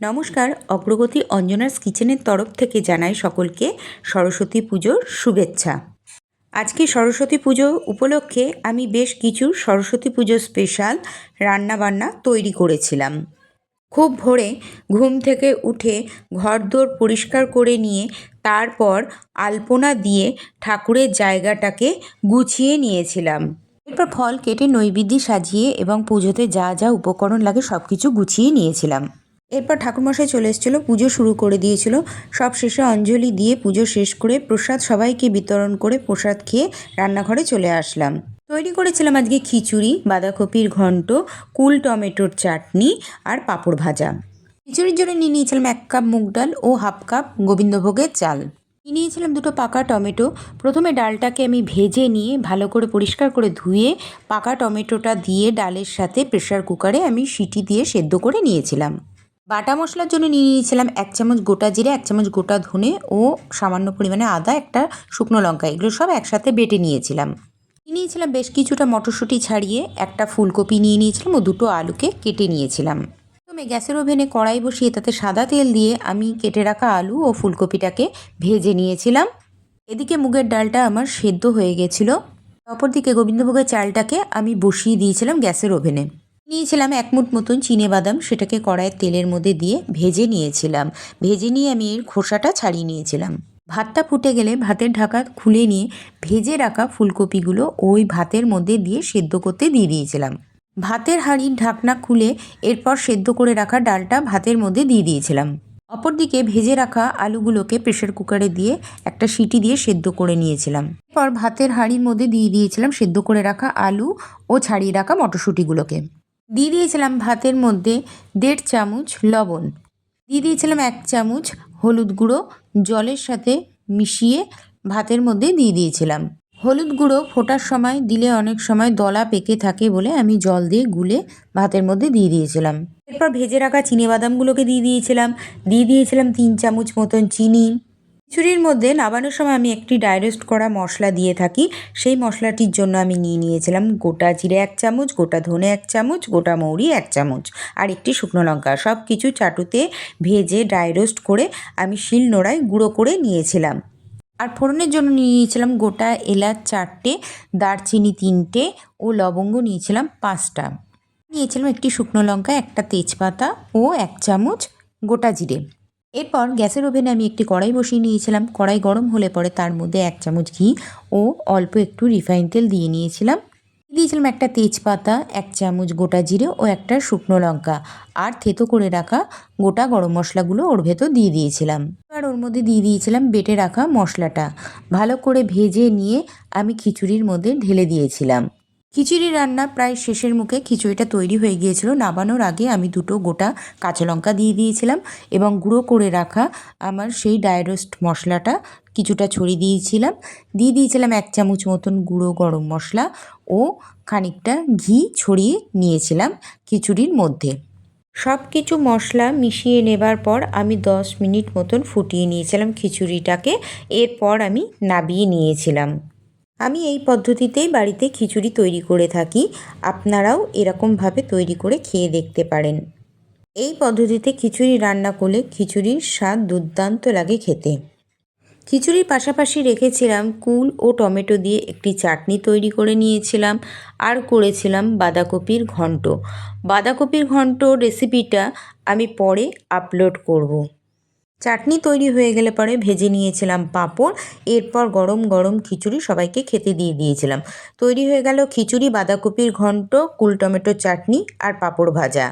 নমস্কার, অগ্রগতি অঞ্জনাস কিচেনের তরফ থেকে জানাই সকলকে সরস্বতী পুজোর শুভেচ্ছা। আজকে সরস্বতী পুজো উপলক্ষে আমি বেশ কিছু সরস্বতী পুজো স্পেশাল রান্নাবান্না তৈরি করেছিলাম। খুব ভোরে ঘুম থেকে উঠে ঘরদোর পরিষ্কার করে নিয়ে তারপর আলপনা দিয়ে ঠাকুরের জায়গাটাকে গুছিয়ে নিয়েছিলাম। এরপর ফল কেটে নৈবেদ্য সাজিয়ে এবং পুজোতে যা যা উপকরণ লাগে সব কিছু গুছিয়ে নিয়েছিলাম। এরপর ঠাকুরমশাই চলে এসেছিল, পুজো শুরু করে দিয়েছিল। সব শেষে অঞ্জলি দিয়ে পুজো শেষ করে প্রসাদ সবাইকে বিতরণ করে প্রসাদ খেয়ে রান্নাঘরে চলে আসলাম। তৈরি করেছিলাম আজকে খিচুড়ি, বাঁধাকপির ঘন্ট, কুল টমেটোর চাটনি আর পাঁপড় ভাজা। খিচুড়ির জন্য নিয়ে নিয়েছিলাম এক কাপ মুগ ডাল ও হাফ কাপ গোবিন্দভোগের চাল। নিয়ে নিয়েছিলাম দুটো পাকা টমেটো। প্রথমে ডালটাকে আমি ভেজে নিয়ে ভালো করে পরিষ্কার করে ধুয়ে পাকা টমেটোটা দিয়ে ডালের সাথে প্রেশার কুকারে আমি সিটি দিয়ে সেদ্ধ করে নিয়েছিলাম। বাটা মশলার জন্য নিয়ে নিয়েছিলাম এক চামচ গোটা জিরে, এক চামচ গোটা ধনে ও সামান্য পরিমাণে আদা, একটা শুকনো লঙ্কা। এগুলো সব একসাথে বেটে নিয়েছিলাম। নিয়ে নিয়েছিলাম বেশ কিছুটা মটরশুঁটি ছাড়িয়ে, একটা ফুলকপি নিয়ে নিয়েছিলাম ও দুটো আলুকে কেটে নিয়েছিলাম। প্রথমে গ্যাসের ওভেনে কড়াই বসিয়ে তাতে সাদা তেল দিয়ে আমি কেটে রাখা আলু ও ফুলকপিটাকে ভেজে নিয়েছিলাম। এদিকে মুগের ডালটা আমার সেদ্ধ হয়ে গেছিল। অপরদিকে গোবিন্দভোগের চালটাকে আমি বসিয়ে দিয়েছিলাম গ্যাসের ওভেনে। নিয়েছিলাম এক মুঠ মতন চিনে বাদাম, সেটাকে কড়াইয়ের তেলের মধ্যে দিয়ে ভেজে নিয়েছিলাম। ভেজে নিয়ে আমি এর খোসাটা ছাড়িয়ে নিয়েছিলাম। ভাতটা ফুটে গেলে ভাতের ঢাকা খুলে নিয়ে ভেজে রাখা ফুলকপিগুলো ওই ভাতের মধ্যে দিয়ে সেদ্ধ করতে দিয়ে দিয়েছিলাম। ভাতের হাঁড়ির ঢাকনা খুলে এরপর সেদ্ধ করে রাখা ডালটা ভাতের মধ্যে দিয়ে দিয়েছিলাম। অপরদিকে ভেজে রাখা আলুগুলোকে প্রেশার কুকারে দিয়ে একটা সিটি দিয়ে সেদ্ধ করে নিয়েছিলাম। এরপর ভাতের হাঁড়ির মধ্যে দিয়ে দিয়েছিলাম সেদ্ধ করে রাখা আলু ও ছাড়িয়ে রাখা মটরশুঁটিগুলোকে। দিয়ে দিয়েছিলাম ভাতের মধ্যে দেড় চামচ লবণ। দিয়ে দিয়েছিলাম এক চামচ হলুদ গুঁড়ো, জলের সাথে মিশিয়ে ভাতের মধ্যে দিয়ে দিয়েছিলাম। হলুদ গুঁড়ো ফোটার সময় দিলে অনেক সময় দলা পেকে থাকে বলে আমি জল দিয়ে গুলে ভাতের মধ্যে দিয়ে দিয়েছিলাম। এরপর ভেজে রাখা চিনি বাদামগুলোকে দিয়ে দিয়েছিলাম। দিয়ে দিয়েছিলাম তিন চামচ মতন চিনি। খিচুড়ির মধ্যে নাবানোর সময় আমি একটি ডাইরেস্ট করা মশলা দিয়ে থাকি। সেই মশলাটির জন্য আমি নিয়ে নিয়েছিলাম গোটা জিরে এক চামচ, গোটা ধনে এক চামচ, গোটা মৌরি এক চামচ আর একটি শুকনো লঙ্কা। সব কিছু চাটুতে ভেজে ড্রাই রোস্ট করে আমি শিল নোড়ায় গুঁড়ো করে নিয়েছিলাম। আর ফোড়নের জন্য নিয়ে নিয়েছিলাম গোটা এলাচ চারটে, দারচিনি তিনটে ও লবঙ্গ নিয়েছিলাম পাঁচটা। নিয়েছিলাম একটি শুকনো লঙ্কা, একটা তেজপাতা ও এক চামচ গোটা জিরে। এরপর গ্যাসের ওভেনে আমি একটি কড়াই বসিয়ে নিয়েছিলাম। কড়াই গরম হলে পরে তার মধ্যে এক চামচ ঘি ও অল্প একটু রিফাইন তেল দিয়ে নিয়েছিলাম। দিয়েছিলাম একটা তেজপাতা, এক চামচ গোটা জিরে ও একটা শুকনো লঙ্কা। আর থেতো করে রাখা গোটা গরম মশলাগুলো ওর ভেতর দিয়ে দিয়েছিলাম। আর ওর মধ্যে দিয়ে দিয়েছিলাম বেটে রাখা মশলাটা। ভালো করে ভেজে নিয়ে আমি খিচুড়ির মধ্যে ঢেলে দিয়েছিলাম। খিচুড়ি রান্না প্রায় শেষের মুখে খিচুড়িটা তৈরি হয়ে গিয়েছিল। নাবানোর আগে আমি দুটো গোটা কাঁচা লঙ্কা দিয়ে দিয়েছিলাম এবং গুঁড়ো করে রাখা আমার সেই ডায়রোস্ট মশলাটা কিছুটা ছড়িয়ে দিয়েছিলাম। দিয়ে দিয়েছিলাম এক চামচ মতন গুঁড়ো গরম মশলা ও খানিকটা ঘি ছড়িয়ে নিয়েছিলাম খিচুড়ির মধ্যে। সব কিছু মশলা মিশিয়ে নেবার পর আমি দশ মিনিট মতন ফুটিয়ে নিয়েছিলাম খিচুড়িটাকে। এরপর আমি নাবিয়ে নিয়েছিলাম। আমি এই পদ্ধতিতেই বাড়িতে খিচুড়ি তৈরি করে থাকি। আপনারাও এরকমভাবে তৈরি করে খেয়ে দেখতে পারেন। এই পদ্ধতিতে খিচুড়ি রান্না করলে খিচুড়ির স্বাদ দুর্দান্ত লাগে খেতে। খিচুড়ির পাশাপাশি রেখেছিলাম কুল ও টমেটো দিয়ে একটি চাটনি তৈরি করে নিয়েছিলাম আর করেছিলাম বাঁধাকপির ঘন্ট। বাঁধাকপির ঘন্ট রেসিপিটা আমি পরে আপলোড করব। চাটনি তৈরি হয়ে গেলে পরে ভেজে নিয়েছিলাম পাঁপড়, এরপর গরম গরম খিচুড়ি সবাইকে খেতে দিয়ে দিয়েছিলাম। তৈরি হয়ে গেল খিচুড়ি, বাঁধাকপির ঘন্ট, কুল টমেটো চাটনি আর পাঁপড় ভাজা।